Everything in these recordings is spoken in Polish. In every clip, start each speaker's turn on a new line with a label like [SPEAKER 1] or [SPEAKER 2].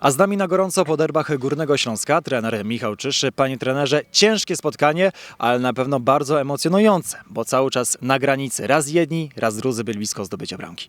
[SPEAKER 1] A z nami na gorąco po derbach Górnego Śląska trener Michał Czysz. Panie trenerze, ciężkie spotkanie, ale na pewno bardzo emocjonujące, bo cały czas na granicy. Raz jedni, raz drudzy byli blisko zdobycia bramki.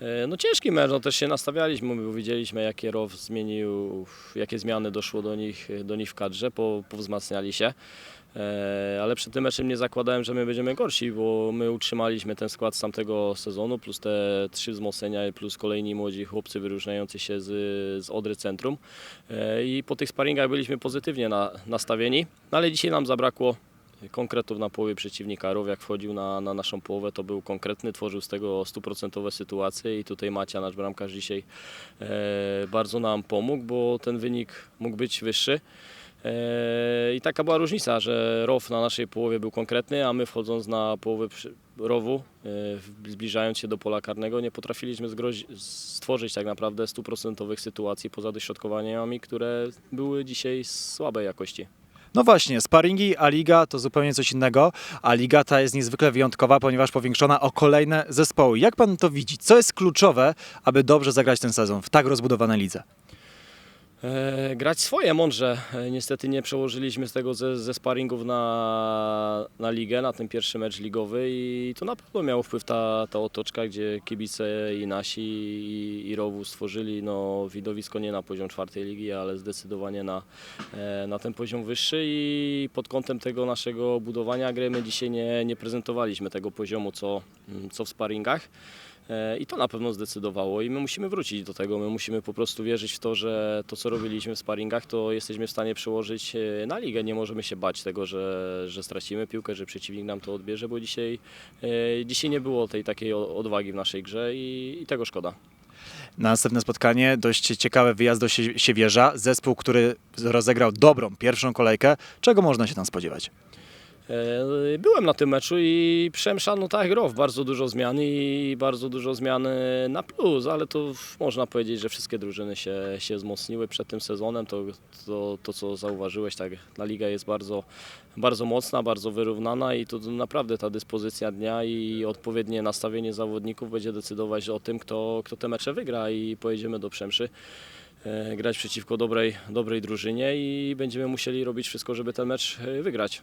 [SPEAKER 2] E, No ciężki mecz, no też się nastawialiśmy, bo widzieliśmy jakie ROW zmienił, jakie zmiany doszło do nich, do nich w kadrze, po, powzmacniali się. E, Ale przed tym meczem nie zakładałem, że my będziemy gorsi, bo my utrzymaliśmy ten skład z tamtego sezonu, plus te trzy wzmocnienia, plus kolejni młodzi chłopcy wyróżniający się z, z Odry Centrum. E, I po tych sparingach byliśmy pozytywnie na, nastawieni, no ale dzisiaj nam zabrakło konkretów na połowie przeciwnika. Row jak wchodził na, na naszą połowę, to był konkretny, tworzył z tego stuprocentowe sytuacje i tutaj Macia, nasz bramkarz dzisiaj e, bardzo nam pomógł, bo ten wynik mógł być wyższy. E, I taka była różnica, że row na naszej połowie był konkretny, a my wchodząc na połowę przy- rowu, e, zbliżając się do pola karnego, nie potrafiliśmy zgrozi- stworzyć tak naprawdę stuprocentowych sytuacji poza dośrodkowaniami, które były dzisiaj słabej jakości.
[SPEAKER 1] No właśnie, sparingi, a liga to zupełnie coś innego, a liga ta jest niezwykle wyjątkowa, ponieważ powiększona o kolejne zespoły. Jak pan to widzi? Co jest kluczowe, aby dobrze zagrać ten sezon w tak rozbudowanej lidze?
[SPEAKER 2] E, grać swoje mądrze. E, Niestety nie przełożyliśmy z tego ze, ze sparingów na, na ligę, na ten pierwszy mecz ligowy i to na pewno miało wpływ ta, ta otoczka, gdzie kibice i nasi i, i Rowu stworzyli no, widowisko nie na poziom czwartej ligi, ale zdecydowanie na, e, na ten poziom wyższy i pod kątem tego naszego budowania gry my dzisiaj nie, nie prezentowaliśmy tego poziomu co, co w sparingach. E, I to na pewno zdecydowało i my musimy wrócić do tego. My musimy po prostu wierzyć w to, że to co robiliśmy w sparingach, to jesteśmy w stanie przełożyć e, na ligę. Nie możemy się bać tego, że, że stracimy piłkę, że przeciwnik nam to odbierze, bo dzisiaj, e, dzisiaj nie było tej takiej odwagi w naszej grze i, i tego szkoda.
[SPEAKER 1] Na następne spotkanie dość ciekawe wyjazd do Sie- Siewierza. Zespół, który rozegrał dobrą pierwszą kolejkę. Czego można się tam spodziewać?
[SPEAKER 2] E, Byłem na tym meczu i Przemsza, no tak, Row, bardzo dużo zmian i bardzo dużo zmian na plus, ale to można powiedzieć, że wszystkie drużyny się, się wzmocniły przed tym sezonem. To, to, to co zauważyłeś, tak, ta liga jest bardzo, bardzo mocna, bardzo wyrównana i to naprawdę ta dyspozycja dnia i odpowiednie nastawienie zawodników będzie decydować o tym, kto, kto te mecze wygra i pojedziemy do Przemszy e, grać przeciwko dobrej, dobrej drużynie i będziemy musieli robić wszystko, żeby ten mecz e, wygrać.